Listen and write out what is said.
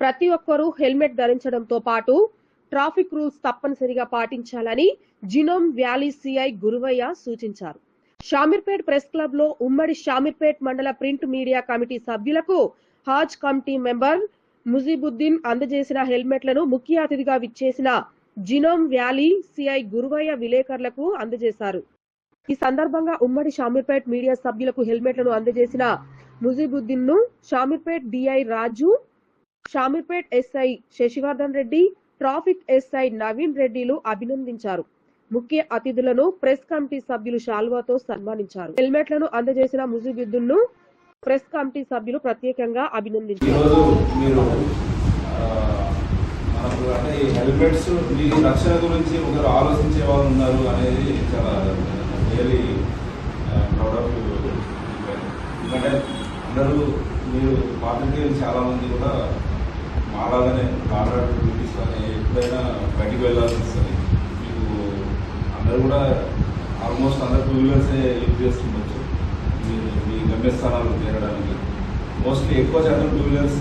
ప్రతి ఒక్కరూ హెల్మెట్ ధరించడంతో పాటు ట్రాఫిక్ రూల్స్ తప్పనిసరిగా పాటించాలని జినోమ్ వ్యాలీ సిఐ గురువయ్య సూచించారు. షామీర్పేట్ ప్రెస్ క్లబ్లో ఉమ్మడి షామీర్పేట్ మండల ప్రింట్ మీడియా కమిటీ సభ్యులకు హాజ్ కమిటీ మెంబర్ ముజీబుద్దీన్ అందజేసిన హెల్మెట్లను ముఖ్య అతిథిగా విచ్చేసిన జినోమ్ వ్యాలీ సిఐ గురువయ్య విలేకరులకు అందజేశారు. ఈ సందర్భంగా ఉమ్మడి షామీర్పేట్ మీడియా సభ్యులకు హెల్మెట్లను అందజేసిన ముజీబుద్దీన్ను Shamirpet DI Raju Shamirpet SI Sashivardhan Reddy traffic SI Naveen రెడ్డిలు అభినందించారు. ముఖ్య అతిథులను ప్రెస్ కమిటీ సభ్యులు షాల్వాతో సన్మానించారు. హెల్మెట్లను అందజేసిన ముజీబుద్దీన్ను ప్రెస్ కమిటీ సభ్యులు ప్రత్యేకంగా అభినందించారు. అంటే ఈ హెల్మెట్స్ మీ రక్షణ గురించి ఒకరు ఆలోచించే వాళ్ళు ఉన్నారు అనేది చాలా రియలీ ప్రౌడ్ ఆఫ్ ఎందుకంటే అందరూ మీరు పాత్రికేయులు చాలా మంది కూడా మాలాగానే కాంట్రాక్ట్ డ్యూటీస్ కానీ ఎప్పుడైనా బయటికి వెళ్ళాల్సి వస్తుంది. మీకు అందరూ కూడా ఆల్మోస్ట్ అందరు టూ వీలర్సే యూజ్ చేస్తుండొచ్చు. మీ గమ్యస్థానాలు చేరడానికి. మోస్ట్లీ ఎక్కువ శాతం టూ వీలర్స్